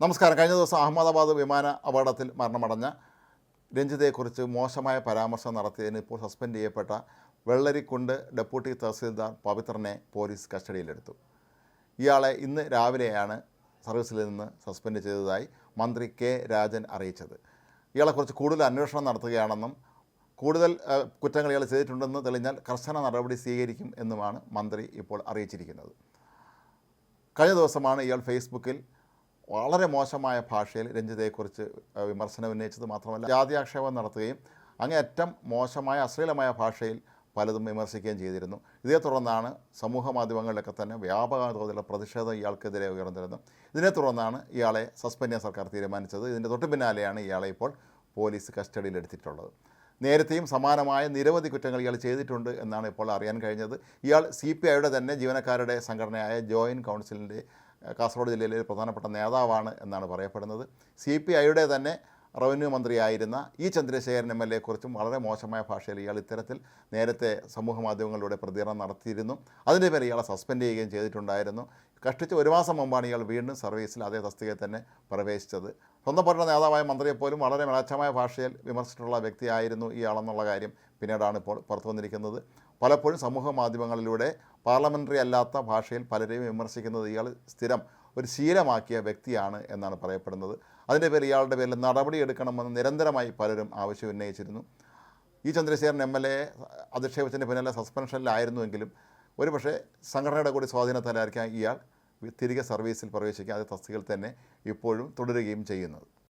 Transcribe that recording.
നമസ്കാരം. കഴിഞ്ഞ ദിവസം അഹമ്മദാബാദ് വിമാന അപകടത്തിൽ മരണമടഞ്ഞ രഞ്ജിതയെക്കുറിച്ച് മോശമായ പരാമർശം നടത്തിയതിന് ഇപ്പോൾ സസ്പെൻഡ് ചെയ്യപ്പെട്ട വെള്ളരിക്കുണ്ട് ഡെപ്യൂട്ടി തഹസീൽദാർ പവിത്രനെ പോലീസ് കസ്റ്റഡിയിലെടുത്തു. ഇയാളെ ഇന്ന് രാവിലെയാണ് സർവീസിൽ നിന്ന് സസ്പെൻഡ് ചെയ്തതായി മന്ത്രി കെ രാജൻ അറിയിച്ചത്. ഇയാളെക്കുറിച്ച് കൂടുതൽ അന്വേഷണം നടത്തുകയാണെന്നും കൂടുതൽ കുറ്റങ്ങൾ ഇയാൾ ചെയ്തിട്ടുണ്ടെന്ന് തെളിഞ്ഞാൽ കർശന നടപടി സ്വീകരിക്കും എന്നുമാണ് മന്ത്രി ഇപ്പോൾ അറിയിച്ചിരിക്കുന്നത്. കഴിഞ്ഞ ദിവസമാണ് ഇയാൾ ഫേസ്ബുക്കിൽ വളരെ മോശമായ ഭാഷയിൽ രഞ്ജിതയെക്കുറിച്ച് വിമർശനം ഉന്നയിച്ചത് മാത്രമല്ല ജാതിയാക്ഷേപം നടത്തുകയും അങ്ങേയറ്റം മോശമായ അശ്ലീലമായ ഭാഷയിൽ പലതും വിമർശിക്കുകയും ചെയ്തിരുന്നു. ഇതേ തുടർന്നാണ് സമൂഹ മാധ്യമങ്ങളിലൊക്കെ തന്നെ വ്യാപക തോതിലുള്ള പ്രതിഷേധം ഇയാൾക്കെതിരെ ഉയർന്നിരുന്നു ഇതിനെ തുടർന്നാണ് ഇയാളെ സസ്പെൻഡ് ചെയ്യാൻ സർക്കാർ തീരുമാനിച്ചത്. ഇതിന്റെ തൊട്ടു പിന്നാലെയാണ് ഇയാളെ ഇപ്പോൾ പോലീസ് കസ്റ്റഡിയിലെടുത്തിട്ടുള്ളത്. നേരത്തെയും സമാനമായ നിരവധി കുറ്റങ്ങൾ ഇയാൾ ചെയ്തിട്ടുണ്ട് എന്നാണ് ഇപ്പോൾ അറിയാൻ കഴിഞ്ഞത്. ഇയാൾ സി പി ഐയുടെ തന്നെ ജീവനക്കാരുടെ സംഘടനയായ ജോയിന്റ് കൗൺസിലിന്റെ കാസർഗോഡ് ജില്ലയിലെ ഒരു പ്രധാനപ്പെട്ട നേതാവാണ് എന്നാണ് പറയപ്പെടുന്നത്. സി പി ഐയുടെ തന്നെ റവന്യൂ മന്ത്രിയായിരുന്ന ഇ ചന്ദ്രശേഖരൻ എം എൽ എക്കുറിച്ചും വളരെ മോശമായ ഭാഷയിൽ ഇയാൾ ഇത്തരത്തിൽ നേരത്തെ സമൂഹ മാധ്യമങ്ങളിലൂടെ പ്രതികരണം നടത്തിയിരുന്നു. അതിന്റെ പേര് ഇയാളെ സസ്പെൻഡ് ചെയ്യുകയും ചെയ്തിട്ടുണ്ടായിരുന്നു. കഷ്ടിച്ച് ഒരു മാസം മുമ്പാണ് ഇയാൾ വീണ്ടും സർവീസിൽ അതേ തസ്തികയിൽ തന്നെ പ്രവേശിച്ചത്. സ്വന്തം പാർട്ടിയുടെ നേതാവായ മന്ത്രിയെപ്പോലും വളരെ മ്ലേച്ഛമായ ഭാഷയിൽ വിമർശിച്ചിട്ടുള്ള വ്യക്തിയായിരുന്നു ഇയാളെന്നുള്ള കാര്യം പിന്നീടാണ് ഇപ്പോൾ പുറത്തു വന്നിരിക്കുന്നത് പലപ്പോഴും സമൂഹ മാധ്യമങ്ങളിലൂടെ പാർലമെന്ററി അല്ലാത്ത ഭാഷയിൽ പലരെയും വിമർശിക്കുന്നത് ഇയാൾ സ്ഥിരം ഒരു ശീലമാക്കിയ വ്യക്തിയാണ് എന്നാണ് പറയപ്പെടുന്നത്. അതിന്റെ പേരിൽ ഇയാളുടെ പേരിൽ നടപടിയെടുക്കണമെന്ന് നിരന്തരമായി പലരും ആവശ്യം ഉന്നയിച്ചിരുന്നു. ഈ ചന്ദ്രശേഖരൻ എം എൽ എ അധിക്ഷേപത്തിന്റെ പിന്നാലെ സസ്പെൻഷനിലായിരുന്നുവെങ്കിലും ഒരുപക്ഷെ സംഘടനയുടെ കൂടി സ്വാധീനത്താലായിരിക്കാം ഇയാൾ തിരികെ സർവീസിൽ പ്രവേശിക്കാൻ അത് തസ്തികയിൽ തന്നെ ഇപ്പോഴും തുടരുകയും ചെയ്യുന്നത്.